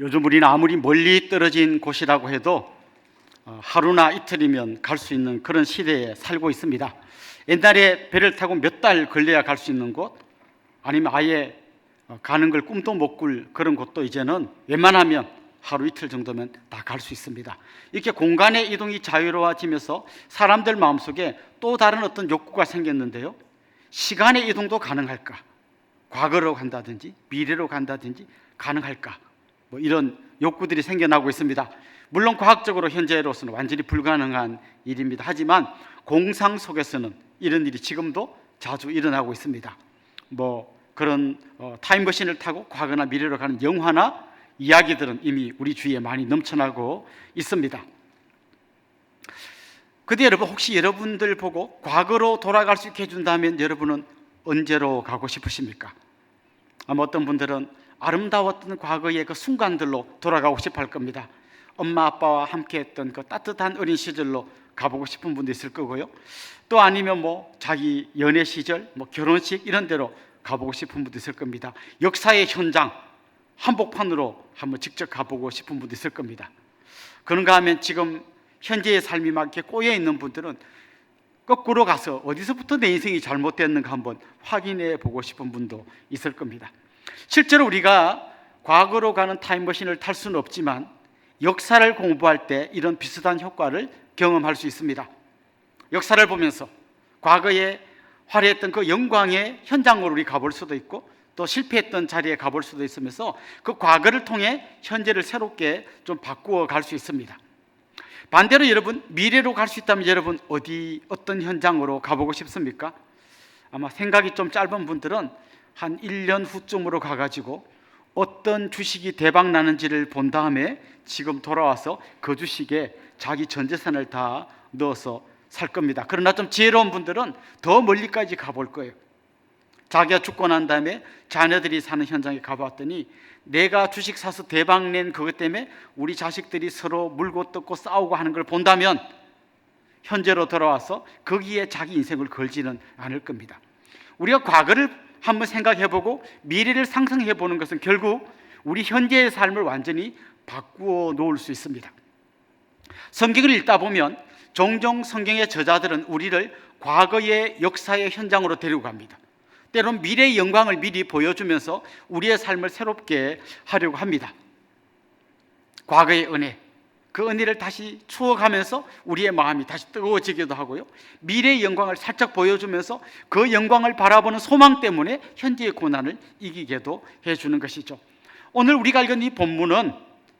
요즘 우리는 아무리 멀리 떨어진 곳이라고 해도 어, 하루나 이틀이면 갈 수 있는 그런 시대에 살고 있습니다. 옛날에 배를 타고 몇 달 걸려야 갈 수 있는 곳, 아니면 아예 어, 가는 걸 꿈도 못 꿀 그런 곳도 이제는 웬만하면 하루 이틀 정도면 다 갈 수 있습니다. 이렇게 공간의 이동이 자유로워지면서 사람들 마음속에 또 다른 어떤 욕구가 생겼는데요. 시간의 이동도 가능할까? 과거로 간다든지 미래로 간다든지 가능할까? 뭐 이런 욕구들이 생겨나고 있습니다. 물론 과학적으로 현재로서는 완전히 불가능한 일입니다. 하지만 공상 속에서는 이런 일이 지금도 자주 일어나고 있습니다. 뭐 그런 어, 타임머신을 타고 과거나 미래로 가는 영화나 이야기들은 이미 우리 주위에 많이 넘쳐나고 있습니다. 근데 여러분 혹시 여러분들 보고 과거로 돌아갈 수 있게 해준다면 여러분은 언제로 가고 싶으십니까? 아마 어떤 분들은 아름다웠던 과거의 그 순간들로 돌아가고 싶어 할 겁니다. 엄마 아빠와 함께 했던 그 따뜻한 어린 시절로 가보고 싶은 분도 있을 거고요. 또 아니면 뭐 자기 연애 시절, 뭐 결혼식 이런 데로 가보고 싶은 분도 있을 겁니다. 역사의 현장, 한복판으로 한번 직접 가보고 싶은 분도 있을 겁니다. 그런가 하면 지금 현재의 삶이 막 이렇게 꼬여 있는 분들은 거꾸로 가서 어디서부터 내 인생이 잘못됐는가 한번 확인해 보고 싶은 분도 있을 겁니다. 실제로 우리가 과거로 가는 타임머신을 탈 수는 없지만 역사를 공부할 때 이런 비슷한 효과를 경험할 수 있습니다. 역사를 보면서 과거에 화려했던 그 영광의 현장으로 우리 가볼 수도 있고 또 실패했던 자리에 가볼 수도 있으면서 그 과거를 통해 현재를 새롭게 좀 바꾸어 갈 수 있습니다. 반대로 여러분 미래로 갈 수 있다면 여러분 어디 어떤 현장으로 가보고 싶습니까? 아마 생각이 좀 짧은 분들은 한 1년 후쯤으로 가가지고 어떤 주식이 대박 나는지를 본 다음에 지금 돌아와서 그 주식에 자기 전 재산을 다 넣어서 살 겁니다. 그러나 좀 지혜로운 분들은 더 멀리까지 가볼 거예요. 자기가 죽고 난 다음에 자녀들이 사는 현장에 가봤더니 내가 주식 사서 대박 낸 그것 때문에 우리 자식들이 서로 물고 뜯고 싸우고 하는 걸 본다면 현재로 돌아와서 거기에 자기 인생을 걸지는 않을 겁니다. 우리가 과거를 한번 생각해 보고 미래를 상상해 보는 것은 결국 우리 현재의 삶을 완전히 바꾸어 놓을 수 있습니다. 성경을 읽다 보면 종종 성경의 저자들은 우리를 과거의 역사의 현장으로 데리고 갑니다. 때론 미래의 영광을 미리 보여주면서 우리의 삶을 새롭게 하려고 합니다. 과거의 은혜, 그 은혜를 다시 추억하면서 우리의 마음이 다시 뜨거워지기도 하고요. 미래의 영광을 살짝 보여주면서 그 영광을 바라보는 소망 때문에 현재의 고난을 이기게도 해주는 것이죠. 오늘 우리가 읽은 이 본문은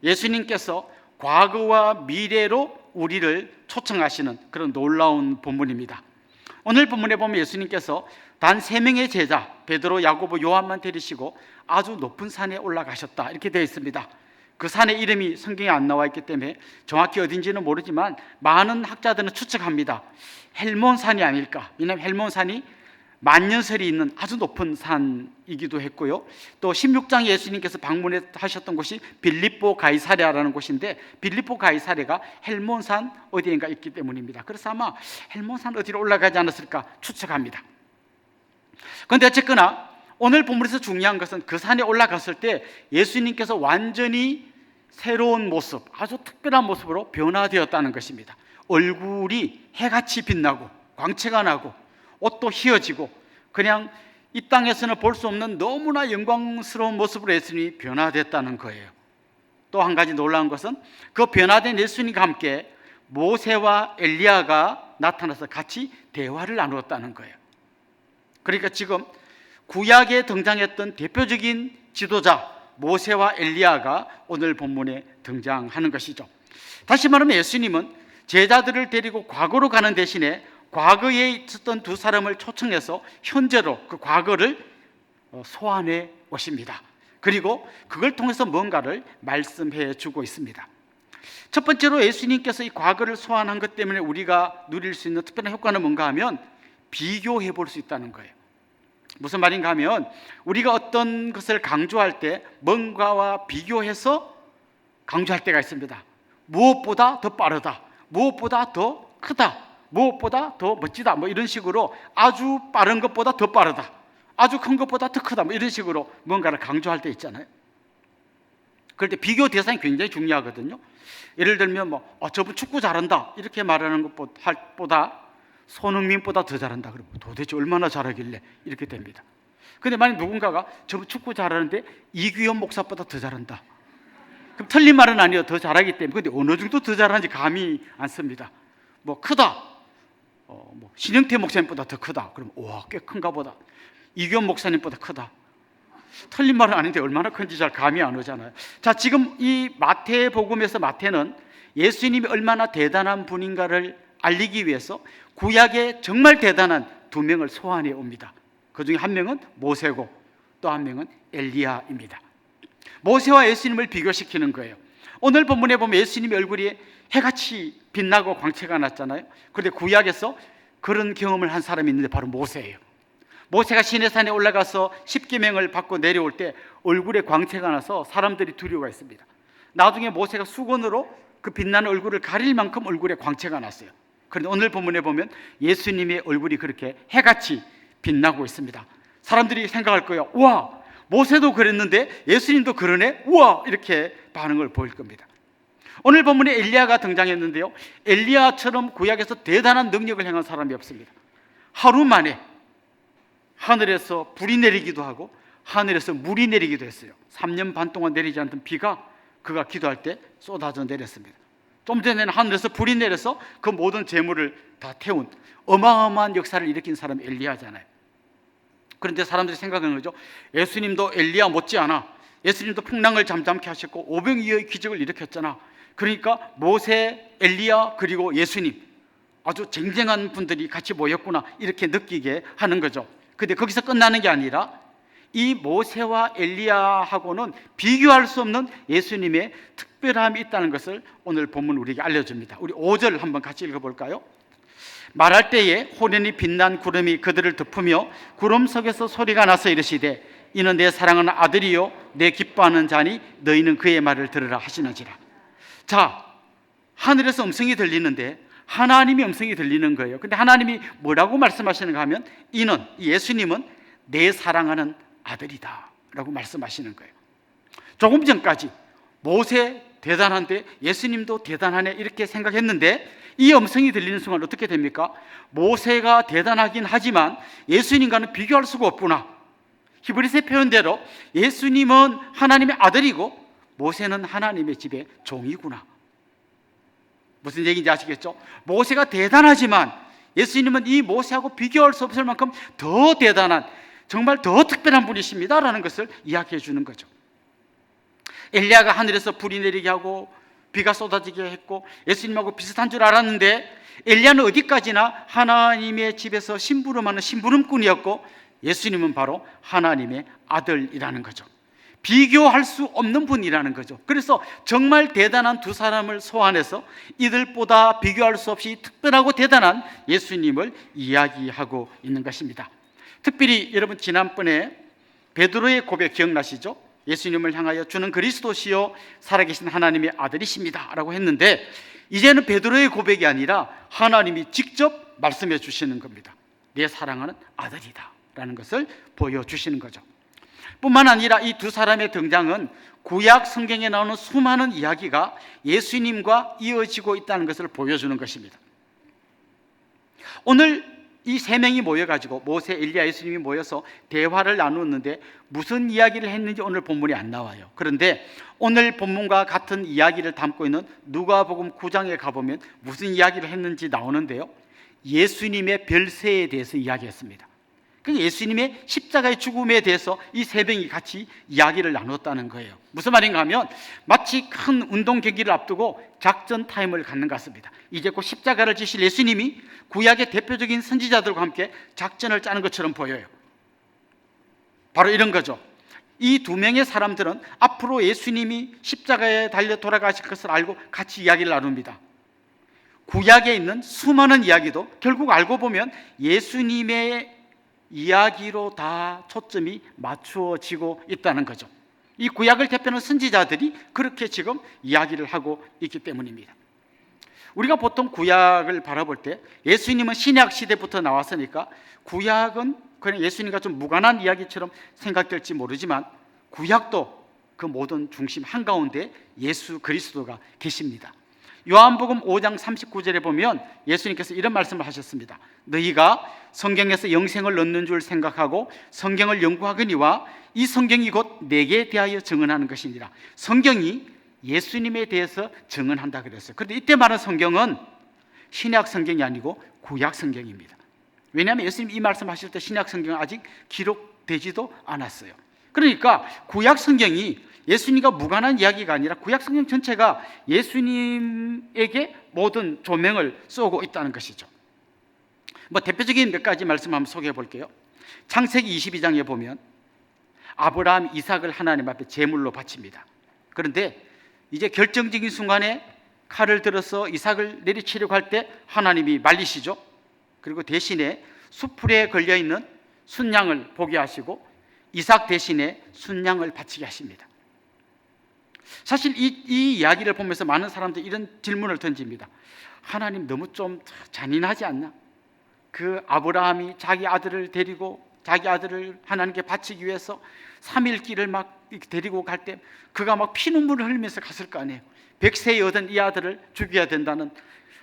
예수님께서 과거와 미래로 우리를 초청하시는 그런 놀라운 본문입니다. 오늘 본문에 보면 예수님께서 단 세 명의 제자 베드로, 야고보, 요한만 데리시고 아주 높은 산에 올라가셨다 이렇게 되어 있습니다. 그 산의 이름이 성경에 안 나와 있기 때문에 정확히 어딘지는 모르지만 많은 학자들은 추측합니다. 헬몬 산이 아닐까? 왜냐하면 헬몬 산이 만년설이 있는 아주 높은 산이기도 했고요. 또 16장 예수님께서 방문하셨던 곳이 빌립보 가이사랴라는 곳인데 빌립보 가이사랴가 헬몬산 어디인가 있기 때문입니다. 그래서 아마 헬몬산 어디로 올라가지 않았을까 추측합니다. 그런데 어쨌거나 오늘 본문에서 중요한 것은 그 산에 올라갔을 때 예수님께서 완전히 새로운 모습, 아주 특별한 모습으로 변화되었다는 것입니다. 얼굴이 해같이 빛나고 광채가 나고 옷도 휘어지고 그냥 이 땅에서는 볼 수 없는 너무나 영광스러운 모습으로 예수님이 변화됐다는 거예요. 또 한 가지 놀라운 것은 그 변화된 예수님과 함께 모세와 엘리야가 나타나서 같이 대화를 나누었다는 거예요. 그러니까 지금 구약에 등장했던 대표적인 지도자 모세와 엘리야가 오늘 본문에 등장하는 것이죠. 다시 말하면 예수님은 제자들을 데리고 과거로 가는 대신에 과거에 있었던 두 사람을 초청해서 현재로 그 과거를 어, 소환해 오십니다. 그리고 그걸 통해서 뭔가를 말씀해 주고 있습니다. 첫 번째로 예수님께서 이 과거를 소환한 것 때문에 우리가 누릴 수 있는 특별한 효과는 뭔가 하면 비교해 볼 수 있다는 거예요. 무슨 말인가 하면 우리가 어떤 것을 강조할 때 뭔가와 비교해서 강조할 때가 있습니다. 무엇보다 더 빠르다. 무엇보다 더 크다. 무엇보다 더 멋지다. 뭐 이런 식으로 아주 빠른 것보다 더 빠르다. 아주 큰 것보다 더 크다. 뭐 이런 식으로 뭔가를 강조할 때 있잖아요. 그럴 때 비교 대상이 굉장히 중요하거든요. 예를 들면 뭐 아, 저분 축구 잘한다 이렇게 말하는 것보다 손흥민보다 더 잘한다. 그러면 도대체 얼마나 잘하길래 이렇게 됩니다. 근데 만약 누군가가 저분 축구 잘하는데 이규현 목사보다 더 잘한다. 그럼 틀린 말은 아니에요. 더 잘하기 때문에. 근데 어느 정도 더 잘하는지 감이 안 씁니다. 뭐 크다. 어, 뭐 신영태 목사님보다 더 크다. 그럼 와, 꽤 큰가 보다. 이규현 목사님보다 크다. 틀린 말은 아닌데 얼마나 큰지 잘 감이 안 오잖아요. 자, 지금 이 마태복음에서 마태는 예수님이 얼마나 대단한 분인가를 알리기 위해서 구약에 정말 대단한 두 명을 소환해 옵니다. 그 중에 한 명은 모세고 또 한 명은 엘리야입니다. 모세와 예수님을 비교시키는 거예요. 오늘 본문에 보면 예수님의 얼굴이 해같이 빛나고 광채가 났잖아요. 그런데 구약에서 그런 경험을 한 사람이 있는데 바로 모세예요. 모세가 시내산에 올라가서 십계명을 받고 내려올 때 얼굴에 광채가 나서 사람들이 두려워했습니다. 나중에 모세가 수건으로 그 빛나는 얼굴을 가릴 만큼 얼굴에 광채가 났어요. 그런데 오늘 본문에 보면 예수님의 얼굴이 그렇게 해같이 빛나고 있습니다. 사람들이 생각할 거예요. 와, 모세도 그랬는데 예수님도 그러네. 우와, 이렇게 반응을 보일 겁니다. 오늘 본문에 엘리야가 등장했는데요. 엘리야처럼 구약에서 대단한 능력을 행한 사람이 없습니다. 하루 만에 하늘에서 불이 내리기도 하고 하늘에서 물이 내리기도 했어요. 3년 반 동안 내리지 않던 비가 그가 기도할 때 쏟아져 내렸습니다. 좀 전에는 하늘에서 불이 내려서 그 모든 재물을 다 태운 어마어마한 역사를 일으킨 사람이 엘리야잖아요. 그런데 사람들이 생각하는 거죠. 예수님도 엘리야 못지않아. 예수님도 풍랑을 잠잠케 하셨고 오병이어의 기적을 일으켰잖아. 그러니까 모세, 엘리야 그리고 예수님 아주 쟁쟁한 분들이 같이 모였구나 이렇게 느끼게 하는 거죠. 근데 거기서 끝나는 게 아니라 이 모세와 엘리야하고는 비교할 수 없는 예수님의 특별함이 있다는 것을 오늘 본문 우리에게 알려줍니다. 우리 5절 한번 같이 읽어볼까요? 말할 때에 호련히 빛난 구름이 그들을 덮으며 구름 속에서 소리가 나서 이르시되 이는 내 사랑하는 아들이요 내 기뻐하는 자니 너희는 그의 말을 들으라 하시는지라. 자 하늘에서 음성이 들리는데 하나님의 음성이 들리는 거예요. 근데 하나님이 뭐라고 말씀하시는가 하면 이는 예수님은 내 사랑하는 아들이다 라고 말씀하시는 거예요. 조금 전까지 모세 대단한데 예수님도 대단하네 이렇게 생각했는데 이 음성이 들리는 순간 어떻게 됩니까? 모세가 대단하긴 하지만 예수님과는 비교할 수가 없구나. 히브리서 표현대로 예수님은 하나님의 아들이고 모세는 하나님의 집의 종이구나. 무슨 얘기인지 아시겠죠? 모세가 대단하지만 예수님은 이 모세하고 비교할 수 없을 만큼 더 대단한 정말 더 특별한 분이십니다라는 것을 이야기해 주는 거죠. 엘리야가 하늘에서 불이 내리게 하고 비가 쏟아지게 했고 예수님하고 비슷한 줄 알았는데 엘리야는 어디까지나 하나님의 집에서 심부름하는 심부름꾼이었고 예수님은 바로 하나님의 아들이라는 거죠. 비교할 수 없는 분이라는 거죠. 그래서 정말 대단한 두 사람을 소환해서 이들보다 비교할 수 없이 특별하고 대단한 예수님을 이야기하고 있는 것입니다. 특별히 여러분 지난번에 베드로의 고백 기억나시죠? 예수님을 향하여 주는 그리스도시요 살아계신 하나님의 아들이십니다라고 했는데 이제는 베드로의 고백이 아니라 하나님이 직접 말씀해 주시는 겁니다. 내 사랑하는 아들이다라는 것을 보여 주시는 거죠. 뿐만 아니라 이 두 사람의 등장은 구약 성경에 나오는 수많은 이야기가 예수님과 이어지고 있다는 것을 보여주는 것입니다. 오늘 이 세 명이 모여가지고 모세, 엘리야, 예수님이 모여서 대화를 나누었는데 무슨 이야기를 했는지 오늘 본문이 안 나와요. 그런데 오늘 본문과 같은 이야기를 담고 있는 누가복음 9장에 가보면 무슨 이야기를 했는지 나오는데요. 예수님의 별세에 대해서 이야기했습니다. 그 예수님의 십자가의 죽음에 대해서 이세 명이 같이 이야기를 나눴다는 거예요. 무슨 말인가 하면 마치 큰 운동 경기를 앞두고 작전 타임을 갖는 것 같습니다. 이제 곧 십자가를 지실 예수님이 구약의 대표적인 선지자들과 함께 작전을 짜는 것처럼 보여요. 바로 이런 거죠. 이 두 명의 사람들은 앞으로 예수님이 십자가에 달려 돌아가실 것을 알고 같이 이야기를 나눕니다. 구약에 있는 수많은 이야기도 결국 알고 보면 예수님의 이야기로 다 초점이 맞추어지고 있다는 거죠. 이 구약을 대표하는 선지자들이 그렇게 지금 이야기를 하고 있기 때문입니다. 우리가 보통 구약을 바라볼 때 예수님은 신약 시대부터 나왔으니까 구약은 그냥 예수님과 좀 무관한 이야기처럼 생각될지 모르지만 구약도 그 모든 중심 한가운데 예수 그리스도가 계십니다. 요한복음 5장 39절에 보면 예수님께서 이런 말씀을 하셨습니다. 너희가 성경에서 영생을 얻는 줄 생각하고 성경을 연구하거니와 이 성경이 곧 내게 대하여 증언하는 것이니라. 성경이 예수님에 대해서 증언한다 그랬어요. 그런데 이때 말한 성경은 신약 성경이 아니고 구약 성경입니다. 왜냐하면 예수님 이 말씀하실 때 신약 성경은 아직 기록되지도 않았어요. 그러니까 구약 성경이 예수님과 무관한 이야기가 아니라 구약 성경 전체가 예수님에게 모든 조명을 쏘고 있다는 것이죠. 뭐 대표적인 몇 가지 말씀 한번 소개해 볼게요. 창세기 22장에 보면 아브라함 이삭을 하나님 앞에 제물로 바칩니다. 그런데 이제 결정적인 순간에 칼을 들어서 이삭을 내리치려고 할 때 하나님이 말리시죠. 그리고 대신에 수풀에 걸려 있는 순양을 보게 하시고 이삭 대신에 순양을 바치게 하십니다. 사실 이, 이 이야기를 보면서 많은 사람들이 이런 질문을 던집니다. 하나님 너무 좀 잔인하지 않나? 그 아브라함이 자기 아들을 데리고 자기 아들을 하나님께 바치기 위해서 3일 길을 막 데리고 갈 때 그가 막 피눈물을 흘리면서 갔을 거 아니에요. 백세에 얻은 이 아들을 죽여야 된다는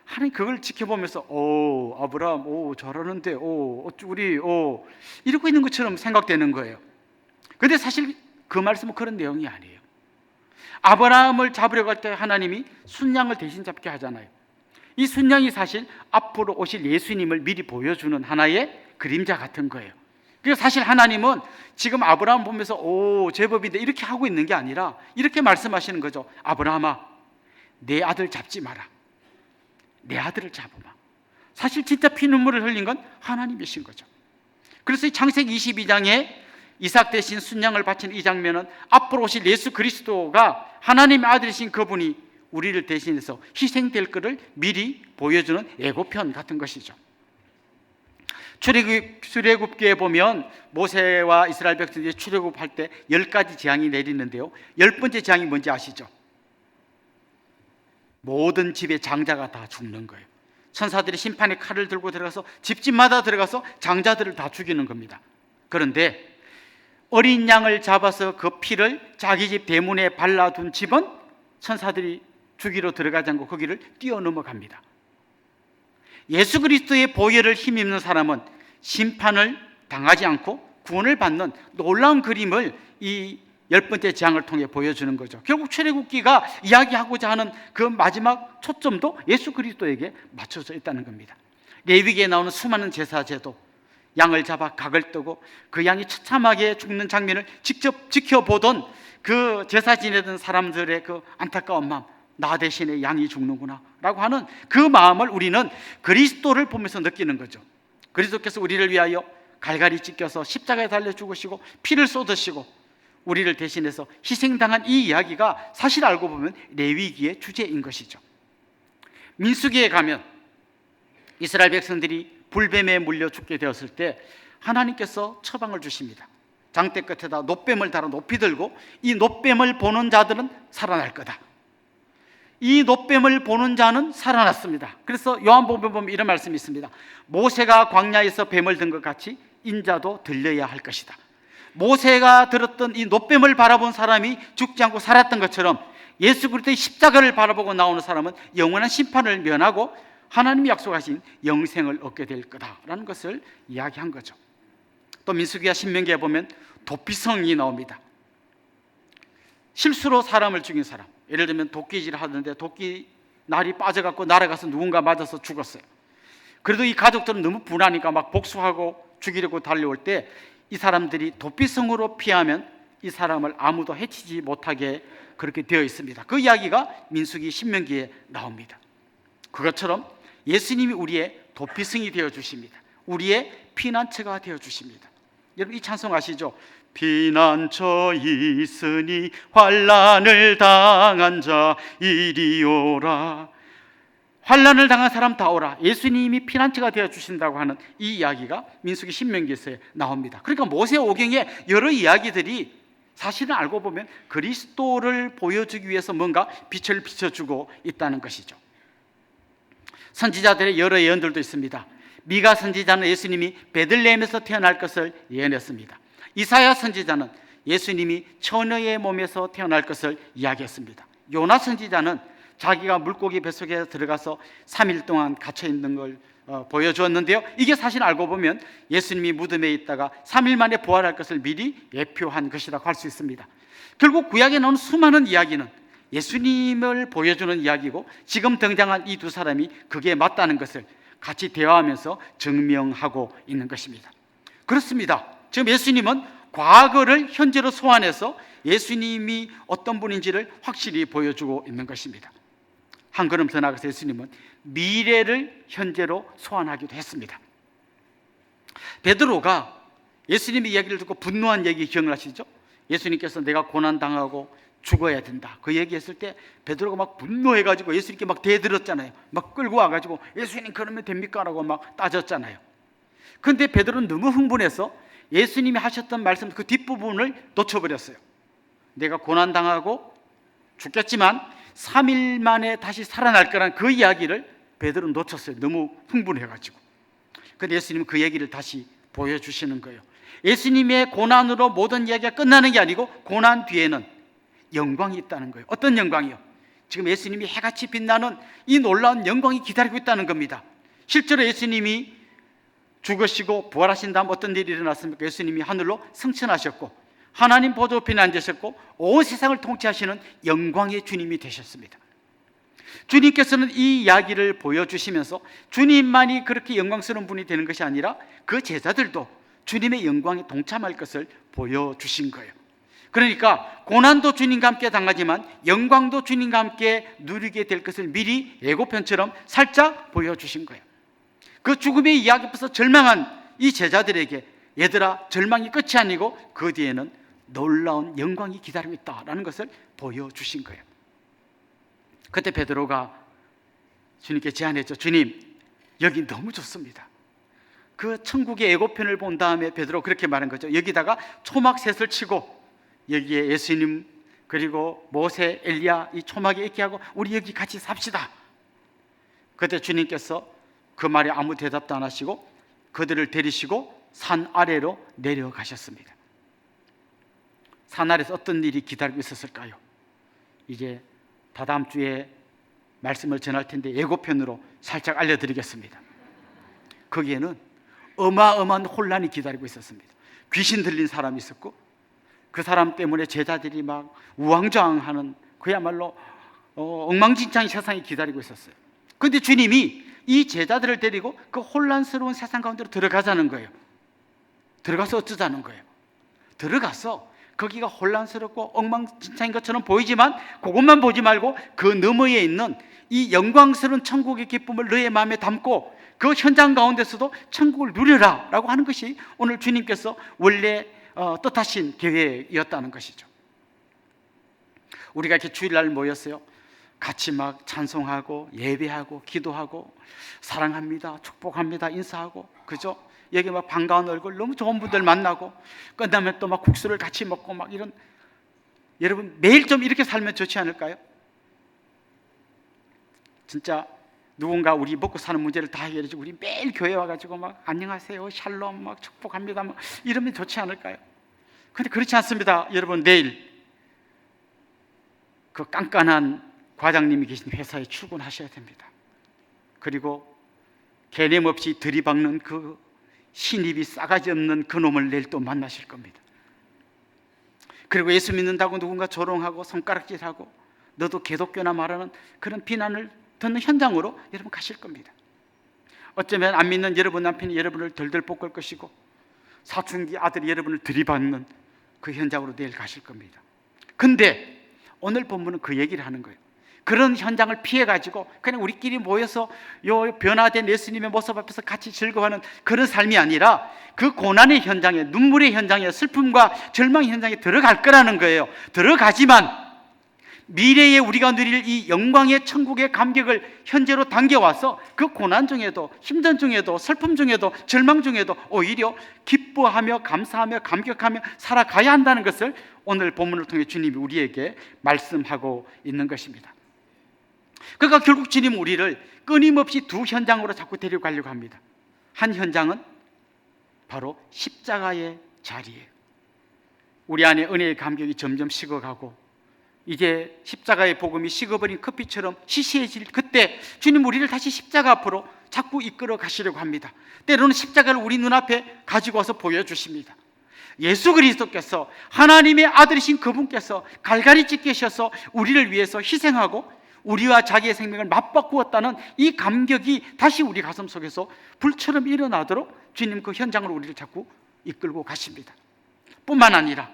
하나님 그걸 지켜보면서 오 아브라함 오 저러는데 오 우리 오 이러고 있는 것처럼 생각되는 거예요. 근데 사실 그 말씀은 그런 내용이 아니에요. 아브라함을 잡으려고 할 때 하나님이 순양을 대신 잡게 하잖아요. 이 순양이 사실 앞으로 오실 예수님을 미리 보여주는 하나의 그림자 같은 거예요. 그래서 사실 하나님은 지금 아브라함 보면서 오 제법인데 이렇게 하고 있는 게 아니라 이렇게 말씀하시는 거죠. 아브라함아 내 아들 잡지 마라. 내 아들을 잡으마. 사실 진짜 피눈물을 흘린 건 하나님이신 거죠. 그래서 이 창세기 22장에 이삭 대신 순양을 바친 이 장면은 앞으로 오실 예수 그리스도가 하나님의 아들이신 그분이 우리를 대신해서 희생될 것을 미리 보여주는 예고편 같은 것이죠. 출애굽 출애굽기에 보면 모세와 이스라엘 백성들이 출애굽할 때 열 가지 재앙이 내리는데요. 열 번째 재앙이 뭔지 아시죠? 모든 집의 장자가 다 죽는 거예요. 천사들이 심판의 칼을 들고 들어가서 집집마다 들어가서 장자들을 다 죽이는 겁니다. 그런데 어린 양을 잡아서 그 피를 자기 집 대문에 발라둔 집은 천사들이 죽이러 들어가지 않고 거기를 뛰어넘어 갑니다. 예수 그리스도의 보혈을 힘입는 사람은 심판을 당하지 않고 구원을 받는 놀라운 그림을 이 열 번째 재앙을 통해 보여주는 거죠. 결국 출애굽기가 이야기하고자 하는 그 마지막 초점도 예수 그리스도에게 맞춰져 있다는 겁니다. 레위기에 나오는 수많은 제사 제도, 양을 잡아 각을 뜨고 그 양이 처참하게 죽는 장면을 직접 지켜보던 그 제사 지내던 사람들의 그 안타까운 마음, 나 대신에 양이 죽는구나 라고 하는 그 마음을 우리는 그리스도를 보면서 느끼는 거죠. 그리스도께서 우리를 위하여 갈갈이 찢겨서 십자가에 달려 죽으시고 피를 쏟으시고 우리를 대신해서 희생당한 이 이야기가 사실 알고 보면 레위기의 주제인 것이죠. 민수기에 가면 이스라엘 백성들이 불뱀에 물려 죽게 되었을 때 하나님께서 처방을 주십니다. 장대 끝에다 노뱀을 달아 높이 들고 이 노뱀을 보는 자들은 살아날 거다. 이 노뱀을 보는 자는 살아났습니다. 그래서 요한복음에 보면 이런 말씀이 있습니다. 모세가 광야에서 뱀을 든 것 같이 인자도 들려야 할 것이다. 모세가 들었던 이 노뱀을 바라본 사람이 죽지 않고 살았던 것처럼 예수 그리스도의 십자가를 바라보고 나오는 사람은 영원한 심판을 면하고 하나님이 약속하신 영생을 얻게 될 거다라는 것을 이야기한 거죠. 또 민수기와 신명기에 보면 도피성이 나옵니다. 실수로 사람을 죽인 사람. 예를 들면 도끼질 하는데 도끼 날이 빠져갖고 날아가서 누군가 맞아서 죽었어요. 그래도 이 가족들은 너무 분하니까 막 복수하고 죽이려고 달려올 때 이 사람들이 도피성으로 피하면 이 사람을 아무도 해치지 못하게 그렇게 되어 있습니다. 그 이야기가 민수기 신명기에 나옵니다. 그것처럼 예수님이 우리의 도피성이 되어 주십니다. 우리의 피난처가 되어 주십니다. 여러분 이 찬송 아시죠? 피난처 있으니 환란을 당한 자 이리 오라. 환란을 당한 사람 다 오라. 예수님이 피난처가 되어 주신다고 하는 이 이야기가 민수기 신명기에서 나옵니다. 그러니까 모세 오경의 여러 이야기들이 사실은 알고 보면 그리스도를 보여주기 위해서 뭔가 빛을 비춰주고 있다는 것이죠. 선지자들의 여러 예언들도 있습니다. 미가 선지자는 예수님이 베들레헴에서 태어날 것을 예언했습니다. 이사야 선지자는 예수님이 처녀의 몸에서 태어날 것을 이야기했습니다. 요나 선지자는 자기가 물고기 뱃속에 들어가서 3일 동안 갇혀 있는 걸 어, 보여주었는데요. 이게 사실 알고 보면 예수님이 무덤에 있다가 3일 만에 부활할 것을 미리 예표한 것이라고 할 수 있습니다. 결국 구약에 나온 수많은 이야기는 예수님을 보여주는 이야기고 지금 등장한 이 두 사람이 그게 맞다는 것을 같이 대화하면서 증명하고 있는 것입니다. 그렇습니다. 지금 예수님은 과거를 현재로 소환해서 예수님이 어떤 분인지를 확실히 보여주고 있는 것입니다. 한 걸음 더 나가서 예수님은 미래를 현재로 소환하기도 했습니다. 베드로가 예수님의 이야기를 듣고 분노한 얘기 기억나시죠? 예수님께서 내가 고난 당하고 죽어야 된다. 그 얘기했을 때 베드로가 막 분노해가지고 예수님께 막 대들었잖아요. 막 끌고 와가지고 예수님 그러면 됩니까?라고 막 따졌잖아요. 근데 베드로는 너무 흥분해서 예수님이 하셨던 말씀 그 뒷부분을 놓쳐버렸어요. 내가 고난 당하고 죽겠지만 3일 만에 다시 살아날 거란 그 이야기를 베드로는 놓쳤어요. 너무 흥분해가지고. 근데 예수님은 그 얘기를 다시 보여주시는 거예요. 예수님의 고난으로 모든 이야기가 끝나는 게 아니고 고난 뒤에는 영광이 있다는 거예요. 어떤 영광이요? 지금 예수님이 해같이 빛나는 이 놀라운 영광이 기다리고 있다는 겁니다. 실제로 예수님이 죽으시고 부활하신 다음 어떤 일이 일어났습니까? 예수님이 하늘로 승천하셨고 하나님 보좌 옆에 앉으셨고 온 세상을 통치하시는 영광의 주님이 되셨습니다. 주님께서는 이 이야기를 보여주시면서 주님만이 그렇게 영광스러운 분이 되는 것이 아니라 그 제자들도 주님의 영광에 동참할 것을 보여주신 거예요. 그러니까 고난도 주님과 함께 당하지만 영광도 주님과 함께 누리게 될 것을 미리 예고편처럼 살짝 보여주신 거예요. 그 죽음의 이야기 앞에서 절망한 이 제자들에게 얘들아 절망이 끝이 아니고 그 뒤에는 놀라운 영광이 기다리고 있다라는 것을 보여주신 거예요. 그때 베드로가 주님께 제안했죠. 주님, 여기 너무 좋습니다. 그 천국의 예고편을 본 다음에 베드로 그렇게 말한 거죠. 여기다가 초막 셋을 치고 여기에 예수님 그리고 모세, 엘리야 이 초막에 있게 하고 우리 여기 같이 삽시다. 그때 주님께서 그 말에 아무 대답도 안 하시고 그들을 데리시고 산 아래로 내려가셨습니다. 산 아래서 어떤 일이 기다리고 있었을까요? 이제 다다음 주에 말씀을 전할 텐데 예고편으로 살짝 알려드리겠습니다. 거기에는 어마어마한 혼란이 기다리고 있었습니다. 귀신 들린 사람이 있었고 그 사람 때문에 제자들이 막 우왕좌왕하는 그야말로 어, 엉망진창의 세상이 기다리고 있었어요. 근데 주님이 이 제자들을 데리고 그 혼란스러운 세상 가운데로 들어가자는 거예요. 들어가서 어쩌자는 거예요. 들어가서 거기가 혼란스럽고 엉망진창인 것처럼 보이지만 그것만 보지 말고 그 너머에 있는 이 영광스러운 천국의 기쁨을 너의 마음에 담고 그 현장 가운데서도 천국을 누려라 라고 하는 것이 오늘 주님께서 원래 어, 뜻하신 계획이었다는 것이죠. 우리가 이렇게 주일날 모였어요. 같이 막 찬송하고 예배하고 기도하고 사랑합니다, 축복합니다, 인사하고 그죠? 여기 막 반가운 얼굴 너무 좋은 분들 만나고 끝나면 또막 국수를 같이 먹고 막 이런 여러분 매일 좀 이렇게 살면 좋지 않을까요? 진짜 누군가 우리 먹고 사는 문제를 다 해결해 주고 우리 매일 교회 와가지고 막 안녕하세요 샬롬 막 축복합니다 막 이러면 좋지 않을까요? 근데 그렇지 않습니다 여러분. 내일 그 깐깐한 과장님이 계신 회사에 출근하셔야 됩니다. 그리고 개념 없이 들이박는 그 신입이 싸가지 없는 그 놈을 내일 또 만나실 겁니다. 그리고 예수 믿는다고 누군가 조롱하고 손가락질하고 너도 개독교나 말하는 그런 비난을 듣는 현장으로 여러분 가실 겁니다. 어쩌면 안 믿는 여러분 남편이 여러분을 덜덜 볶을 것이고 사춘기 아들이 여러분을 들이받는 그 현장으로 내일 가실 겁니다. 근데 오늘 본문은 그 얘기를 하는 거예요. 그런 현장을 피해 가지고 그냥 우리끼리 모여서 요 변화된 예수님의 모습 앞에서 같이 즐거워하는 그런 삶이 아니라 그 고난의 현장에 눈물의 현장에 슬픔과 절망의 현장에 들어갈 거라는 거예요. 들어가지만 미래에 우리가 누릴 이 영광의 천국의 감격을 현재로 당겨와서 그 고난 중에도 힘든 중에도 슬픔 중에도 절망 중에도 오히려 기뻐하며 감사하며 감격하며 살아가야 한다는 것을 오늘 본문을 통해 주님이 우리에게 말씀하고 있는 것입니다. 그러니까 결국 주님 우리를 끊임없이 두 현장으로 자꾸 데려가려고 합니다. 한 현장은 바로 십자가의 자리예요. 우리 안에 은혜의 감격이 점점 식어가고 이제 십자가의 복음이 식어버린 커피처럼 시시해질 그때 주님 우리를 다시 십자가 앞으로 자꾸 이끌어 가시려고 합니다. 때로는 십자가를 우리 눈앞에 가지고 와서 보여주십니다. 예수 그리스도께서 하나님의 아들이신 그분께서 갈갈이 찢기셔서 우리를 위해서 희생하고 우리와 자기의 생명을 맞바꾸었다는 이 감격이 다시 우리 가슴 속에서 불처럼 일어나도록 주님 그 현장으로 우리를 자꾸 이끌고 가십니다. 뿐만 아니라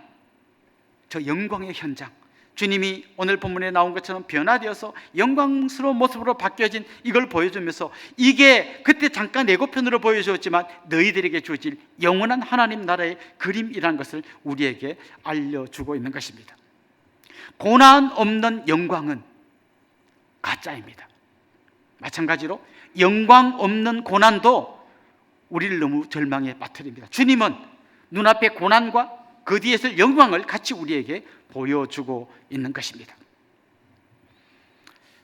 저 영광의 현장 주님이 오늘 본문에 나온 것처럼 변화되어서 영광스러운 모습으로 바뀌어진 이걸 보여주면서 이게 그때 잠깐 예고편으로 보여주었지만 너희들에게 주어질 영원한 하나님 나라의 그림이라는 것을 우리에게 알려주고 있는 것입니다. 고난 없는 영광은 가짜입니다. 마찬가지로 영광 없는 고난도 우리를 너무 절망에 빠뜨립니다. 주님은 눈앞의 고난과 그 뒤에서 영광을 같이 우리에게 보여주고 있는 것입니다.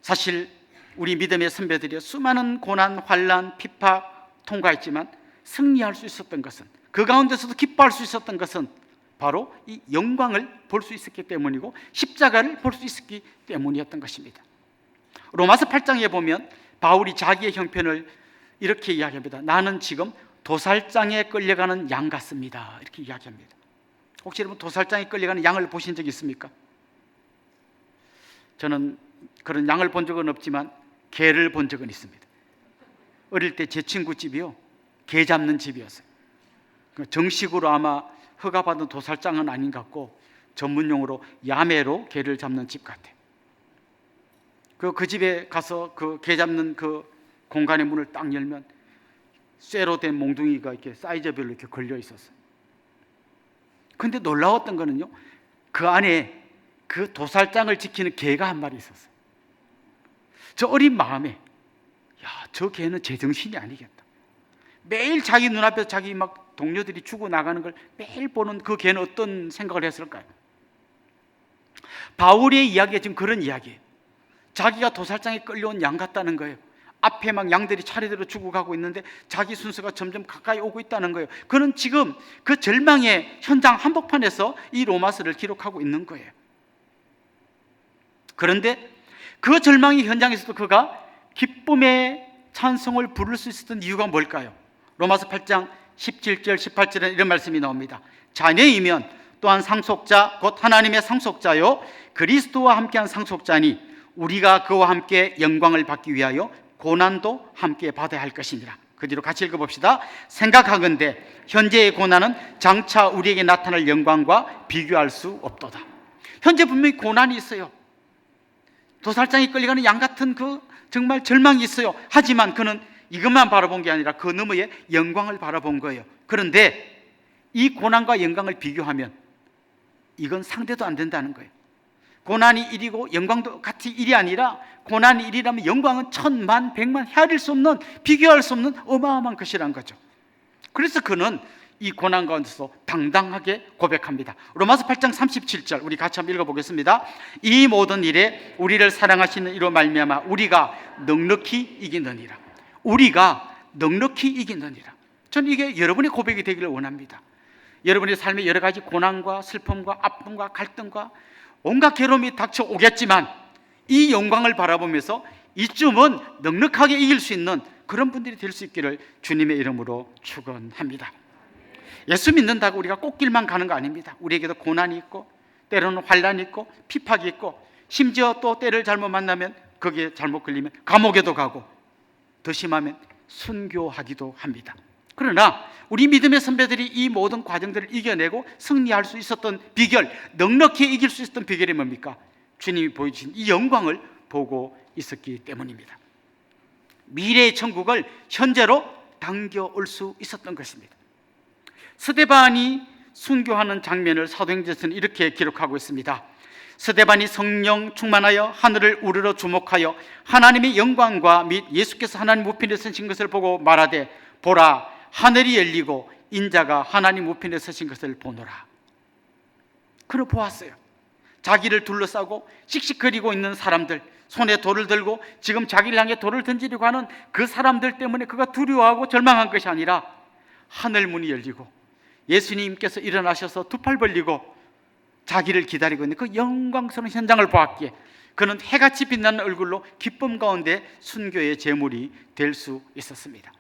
사실 우리 믿음의 선배들이 수많은 고난, 환란, 핍박 통과했지만 승리할 수 있었던 것은 그 가운데서도 기뻐할 수 있었던 것은 바로 이 영광을 볼 수 있었기 때문이고 십자가를 볼 수 있었기 때문이었던 것입니다. 로마서 8장에 보면 바울이 자기의 형편을 이렇게 이야기합니다. 나는 지금 도살장에 끌려가는 양 같습니다. 이렇게 이야기합니다. 혹시 여러분 도살장에 끌려가는 양을 보신 적 있습니까? 저는 그런 양을 본 적은 없지만 개를 본 적은 있습니다. 어릴 때 제 친구 집이요 개 잡는 집이었어요. 그 정식으로 아마 허가받은 도살장은 아닌 것 같고 전문용어로 야매로 개를 잡는 집 같아요. 그, 그 집에 가서 그 개 잡는 그 공간의 문을 딱 열면 쇠로 된 몽둥이가 이렇게 사이즈별로 이렇게 걸려 있었어요. 근데 놀라웠던 거는요, 그 안에 그 도살장을 지키는 개가 한 마리 있었어요. 저 어린 마음에, 야, 저 개는 제정신이 아니겠다. 매일 자기 눈앞에서 자기 막 동료들이 죽어 나가는 걸 매일 보는 그 개는 어떤 생각을 했을까요? 바울의 이야기가 지금 그런 이야기예요. 자기가 도살장에 끌려온 양 같다는 거예요. 앞에 막 양들이 차례대로 죽어가고 있는데 자기 순서가 점점 가까이 오고 있다는 거예요. 그는 지금 그 절망의 현장 한복판에서 이 로마서를 기록하고 있는 거예요. 그런데 그 절망의 현장에서도 그가 기쁨의 찬송을 부를 수 있었던 이유가 뭘까요? 로마서 8장 17절 18절에 이런 말씀이 나옵니다. 자녀이면 또한 상속자 곧 하나님의 상속자요 그리스도와 함께한 상속자니 우리가 그와 함께 영광을 받기 위하여 고난도 함께 받아야 할 것이니라. 그 뒤로 같이 읽어봅시다. 생각하건대 현재의 고난은 장차 우리에게 나타날 영광과 비교할 수 없도다. 현재 분명히 고난이 있어요. 도살장에 끌려가는 양 같은 그 정말 절망이 있어요. 하지만 그는 이것만 바라본 게 아니라 그 너머의 영광을 바라본 거예요. 그런데 이 고난과 영광을 비교하면 이건 상대도 안 된다는 거예요. 고난이 일이고 영광도 같이 일이 아니라 고난이 일이라면 영광은 천만 백만 헤아릴 수 없는 비교할 수 없는 어마어마한 것이란 거죠. 그래서 그는 이 고난 가운데서 당당하게 고백합니다. 로마서 8장 37절 우리 같이 한번 읽어 보겠습니다. 이 모든 일에 우리를 사랑하시는 이로 말미암아 우리가 넉넉히 이기느니라. 우리가 넉넉히 이기느니라. 저는 이게 여러분의 고백이 되기를 원합니다. 여러분의 삶에 여러 가지 고난과 슬픔과 아픔과 갈등과 온갖 괴로움이 닥쳐 오겠지만 이 영광을 바라보면서 이쯤은 넉넉하게 이길 수 있는 그런 분들이 될 수 있기를 주님의 이름으로 축원합니다. 예수 믿는다고 우리가 꽃길만 가는 거 아닙니다. 우리에게도 고난이 있고 때로는 환란이 있고 핍박이 있고 심지어 또 때를 잘못 만나면 거기에 잘못 걸리면 감옥에도 가고 더 심하면 순교하기도 합니다. 그러나 우리 믿음의 선배들이 이 모든 과정들을 이겨내고 승리할 수 있었던 비결, 넉넉히 이길 수 있었던 비결이 뭡니까? 주님이 보여주신 이 영광을 보고 있었기 때문입니다. 미래의 천국을 현재로 당겨올 수 있었던 것입니다. 스데반이 순교하는 장면을 사도행전에서는 이렇게 기록하고 있습니다. 스데반이 성령 충만하여 하늘을 우르러 주목하여 하나님의 영광과 및 예수께서 하나님 우편에 서신 것을 보고 말하되 보라 하늘이 열리고 인자가 하나님 우편에 서신 것을 보노라. 그를 보았어요. 자기를 둘러싸고 씩씩거리고 있는 사람들, 손에 돌을 들고 지금 자기를 향해 돌을 던지려고 하는 그 사람들 때문에 그가 두려워하고 절망한 것이 아니라 하늘 문이 열리고 예수님께서 일어나셔서 두 팔 벌리고 자기를 기다리고 있는 그 영광스러운 현장을 보았기에 그는 해같이 빛나는 얼굴로 기쁨 가운데 순교의 제물이 될 수 있었습니다.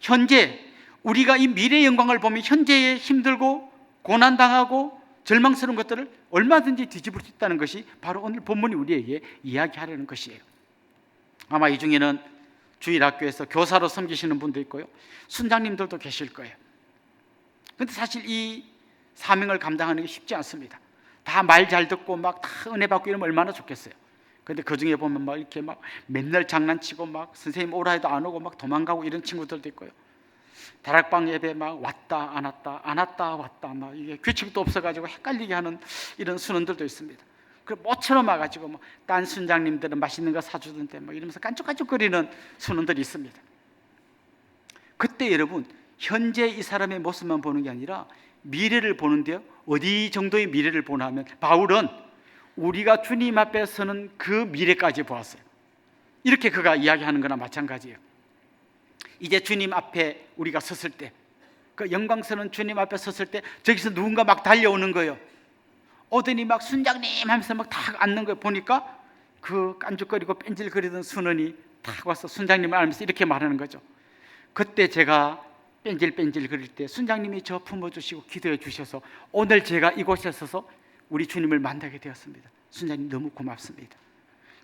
현재 우리가 이 미래의 영광을 보면 현재에 힘들고 고난당하고 절망스러운 것들을 얼마든지 뒤집을 수 있다는 것이 바로 오늘 본문이 우리에게 이야기하려는 것이에요. 아마 이 중에는 주일 학교에서 교사로 섬기시는 분도 있고요. 순장님들도 계실 거예요. 근데 사실 이 사명을 감당하는 게 쉽지 않습니다. 다 말 잘 듣고 막 다 은혜 받고 이러면 얼마나 좋겠어요. 근데 그 중에 보면 막 이렇게 막 맨날 장난치고 막 선생님 오라 해도 안 오고 막 도망가고 이런 친구들도 있고요. 다락방 예배 막 왔다 안 왔다 안 왔다 왔다 막 이게 규칙도 없어가지고 헷갈리게 하는 이런 순원들도 있습니다. 그 모처럼 와가지고 뭐딴 순장님들은 맛있는 거 사주던데 막 이러면서 깐죽깐죽거리는 순원들이 있습니다. 그때 여러분 현재 이 사람의 모습만 보는 게 아니라 미래를 보는데요. 어디 정도의 미래를 보나 하면 바울은 우리가 주님 앞에 서는 그 미래까지 보았어요. 이렇게 그가 이야기하는 거나 마찬가지예요. 이제 주님 앞에 우리가 섰을 때, 그 영광스러운 주님 앞에 섰을 때 저기서 누군가 막 달려오는 거예요. 오더니 막 순장님 하면서 막탁 앉는 거 보니까 그 깐죽거리고 뺀질거리던 순원이 탁 와서 순장님을 알면서 이렇게 말하는 거죠. 그때 제가 뺀질뺀질 거릴 때 순장님이 저 품어주시고 기도해 주셔서 오늘 제가 이곳에 서서 우리 주님을 만나게 되었습니다. 순장님 너무 고맙습니다.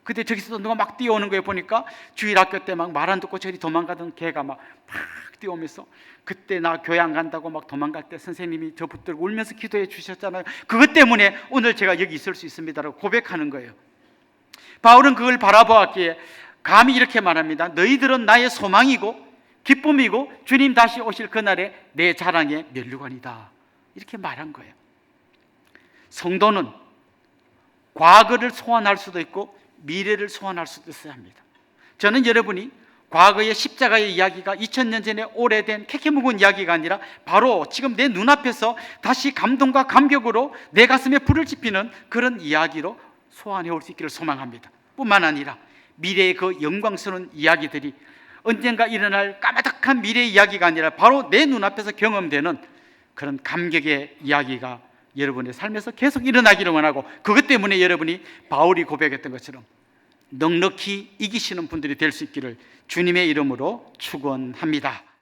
그때 저기서 누가 막 뛰어오는 거에 보니까 주일학교 때 막 말 안 듣고 저리 도망가던 개가 막막 뛰어오면서 그때 나 교회 안 간다고 막 도망갈 때 선생님이 저 붙들고 울면서 기도해 주셨잖아요. 그것 때문에 오늘 제가 여기 있을 수 있습니다라고 고백하는 거예요. 바울은 그걸 바라보았기에 감히 이렇게 말합니다. 너희들은 나의 소망이고 기쁨이고 주님 다시 오실 그날에 내 자랑의 면류관이다. 이렇게 말한 거예요. 성도는 과거를 소환할 수도 있고 미래를 소환할 수도 있어야 합니다. 저는 여러분이 과거의 십자가의 이야기가 2000년 전에 오래된 캐캐묵은 이야기가 아니라 바로 지금 내 눈앞에서 다시 감동과 감격으로 내 가슴에 불을 지피는 그런 이야기로 소환해 올 수 있기를 소망합니다. 뿐만 아니라 미래의 그 영광스러운 이야기들이 언젠가 일어날 까마득한 미래 이야기가 아니라 바로 내 눈앞에서 경험되는 그런 감격의 이야기가 여러분의 삶에서 계속 일어나기를 원하고 그것 때문에 여러분이 바울이 고백했던 것처럼 넉넉히 이기시는 분들이 될 수 있기를 주님의 이름으로 축원합니다.